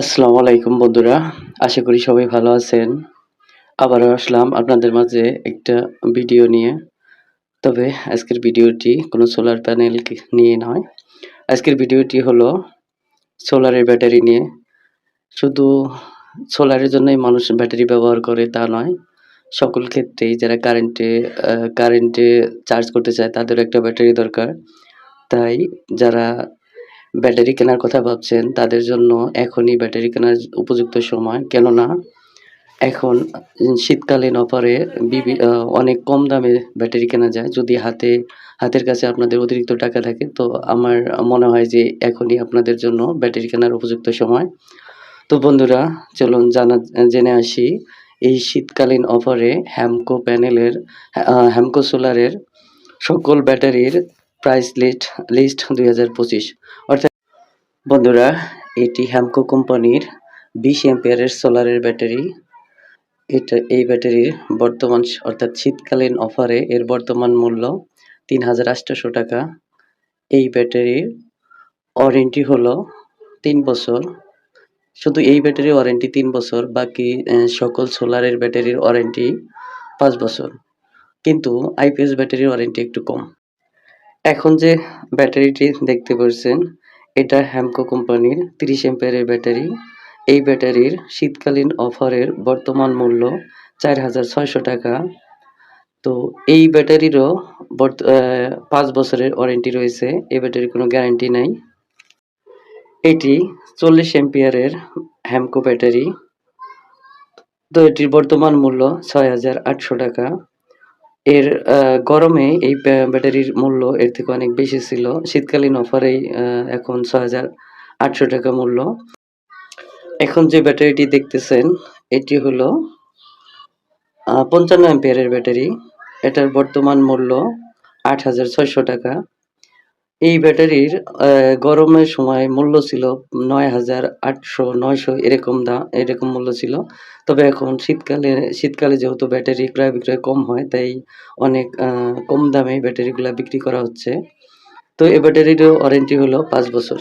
আসসালামু আলাইকুম বন্ধুরা, আশা করি সবাই ভালো আছেন। আবারও আসলাম আপনাদের মাঝে একটা ভিডিও নিয়ে। তবে আজকের ভিডিওটি কোনো সোলার প্যানেল নিয়ে নয়। আজকের ভিডিওটি হলো সোলারের ব্যাটারি নিয়ে। শুধু সোলারের জন্যই মানুষ ব্যাটারি ব্যবহার করে তা নয়, সকল ক্ষেত্রেই যারা কারেন্টে কারেন্টে চার্জ করতে চায় তাদের একটা ব্যাটারি দরকার। তাই যারা ব্যাটারি কেনার কথা ভাবছেন, তাদের জন্য এখনই ব্যাটারি কেনার উপযুক্ত সময়। কেননা, এখন শীতকালীন অফারে বিভি অনেক কম দামে ব্যাটারি কেনা যায়। যদি হাতে, হাতের কাছে আপনাদের অতিরিক্ত টাকা থাকে, তো আমার মনে হয় যে এখনই আপনাদের জন্য ব্যাটারি কেনার উপযুক্ত সময়। তো বন্ধুরা, চলুন জানা, জেনে আসি, এই শীতকালীন অফারে হ্যামকো প্যানেলের হ্যামকো সোলারের সকল ব্যাটারির প্রাইস লিস্ট লিস্ট দুই হাজার পঁচিশ। অর্থাৎ বন্ধুরা, এটি হ্যামকো কোম্পানির বিশ এম্পিয়ারের সোলারের ব্যাটারি। এটা, এই ব্যাটারির বর্তমান, অর্থাৎ শীতকালীন অফারে এর বর্তমান মূল্য তিন হাজার আটশোশো টাকা। এই ব্যাটারির ওয়ারেন্টি হলো তিন বছর। শুধু এই ব্যাটারির ওয়ারেন্টি তিন বছর, বাকি সকল সোলারের ব্যাটারির ওয়ারেন্টি পাঁচ বছর। কিন্তু আইপিএস ব্যাটারির ওয়ারেন্টি একটু কম। এখন যে ব্যাটারিটি দেখতে পাচ্ছেন এটা হ্যামকো কোম্পানির তিরিশ এম্পিয়ারের ব্যাটারি। এই ব্যাটারির শীতকালীন অফারের বর্তমান মূল্য চার হাজার ছয়শো টাকা। তো এই ব্যাটারিরও পাঁচ বছরের ওয়ারেন্টি রয়েছে এই ব্যাটারির কোনো গ্যারান্টি নাই। এটি চল্লিশ এম্পিয়ারের হ্যামকো ব্যাটারি। তো এটির বর্তমান মূল্য ছয় হাজার আটশো টাকা। এর গরমে এই ব্যাটারির মূল্য এর থেকে অনেক বেশি ছিল। শীতকালীন অফারেই এখন ছ হাজার আটশো টাকা মূল্য। এখন যে ব্যাটারিটি দেখতেছেন, এটি হলো পঞ্চান্ন অ্যাম্পিয়ারের ব্যাটারি। এটার বর্তমান মূল্য আট হাজার ছয়শো টাকা। এই ব্যাটারির গরমের সময় মূল্য ছিল নয় হাজার আটশো নয়শো এরকম দাম এরকম মূল্য ছিল। তবে এখন শীতকালে শীতকালে যেহেতু ব্যাটারি ক্রয় বিক্রয় কম হয়, তাই অনেক কম দামে ব্যাটারিগুলো বিক্রি করা হচ্ছে। তো এই ব্যাটারিরও ওয়ারেন্টি হলো পাঁচ বছর।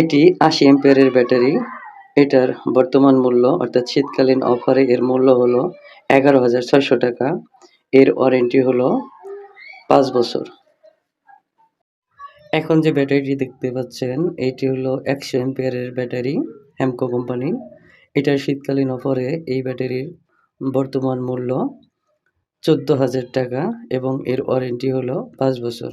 এটি আশি এম্পিয়ারের ব্যাটারি। এটার বর্তমান মূল্য, অর্থাৎ শীতকালীন অফারে এর মূল্য হলো এগারো হাজার ছয়শো টাকা। এর ওয়ারেন্টি হলো পাঁচ বছর। এখন যে ব্যাটারিটি দেখতে পাচ্ছেন, এটি হলো একশো এম্পিয়ারের ব্যাটারি হ্যামকো কোম্পানি এটার শীতকালীন অফারে এই ব্যাটারির বর্তমান মূল্য চোদ্দ হাজার টাকা এবং এর ওয়ারেন্টি হলো পাঁচ বছর।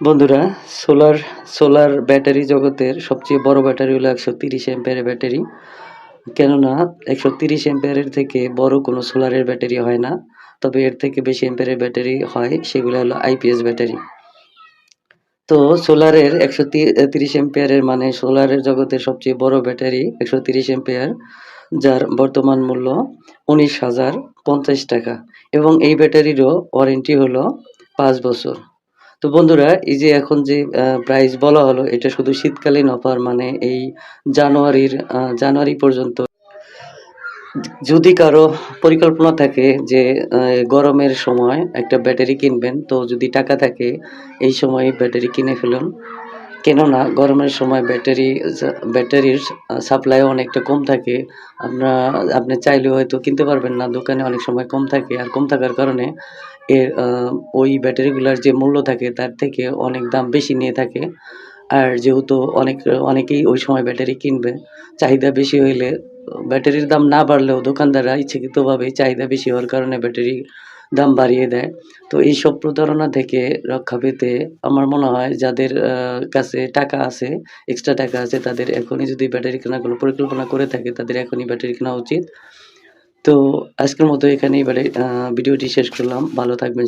বন্ধুরা সোলার সোলার ব্যাটারি জগতের সবচেয়ে বড় ব্যাটারি হলো একশো তিরিশ এম্পিয়ারের ব্যাটারি। কেননা, একশো তিরিশ এম্পিয়ারের থেকে বড় কোনো সোলারের ব্যাটারি হয় না। তবে এর থেকে বেশি এম্পিয়ারের ব্যাটারি হয়, সেগুলো হলো আইপিএস ব্যাটারি তো সোলারের একশো তিরিশ এম্পিয়ারের মানে সোলারের জগতের সবচেয়ে বড় ব্যাটারি একশো তিরিশ এম্পিয়ার যার বর্তমান মূল্য উনিশ হাজার পঞ্চাশ টাকা। এবং এই ব্যাটারিরও ওয়ারেন্টি হলো পাঁচ বছর। তো বন্ধুরা, এই যে এখন যে প্রাইস বলা হলো, এটা শুধু শীতকালীন অফার মানে এই জানুয়ারির জানুয়ারি পর্যন্ত যদি কারও পরিকল্পনা থাকে যে গরমের সময় একটা ব্যাটারি কিনবেন, তো যদি টাকা থাকে, এই সময় ব্যাটারি কিনে ফেলুন। কেননা, গরমের সময় ব্যাটারি, ব্যাটারির সাপ্লাই অনেকটা কম থাকে। আপনার আপনি চাইলেও হয়তো কিনতে পারবেন না, দোকানে অনেক সময় কম থাকে। আর কম থাকার কারণে এর ওই ব্যাটারিগুলার যে মূল্য থাকে, তার থেকে অনেক দাম বেশি নিয়ে থাকে। আর যেহেতু অনেক, অনেকেই ওই সময় ব্যাটারি কিনবে, চাহিদা বেশি হইলে ব্যাটারির দাম না বাড়লেও দোকানদাররা ইচ্ছাকৃতভাবেই চাহিদা বেশি হওয়ার কারণে ব্যাটারি দাম বাড়িয়ে দেয়। তো এই সব প্রতারণা থেকে রক্ষা পেতে আমার মনে হয় যাদের কাছে টাকা আছে এক্সট্রা টাকা আছে, তাদের এখনই যদি ব্যাটারি কেনার কোনো পরিকল্পনা করে থাকে, তাদের এখনই ব্যাটারি কেনা উচিত। তো আজকের মতো এখানেই ভিডিওটি শেষ করলাম। ভালো থাকবেন।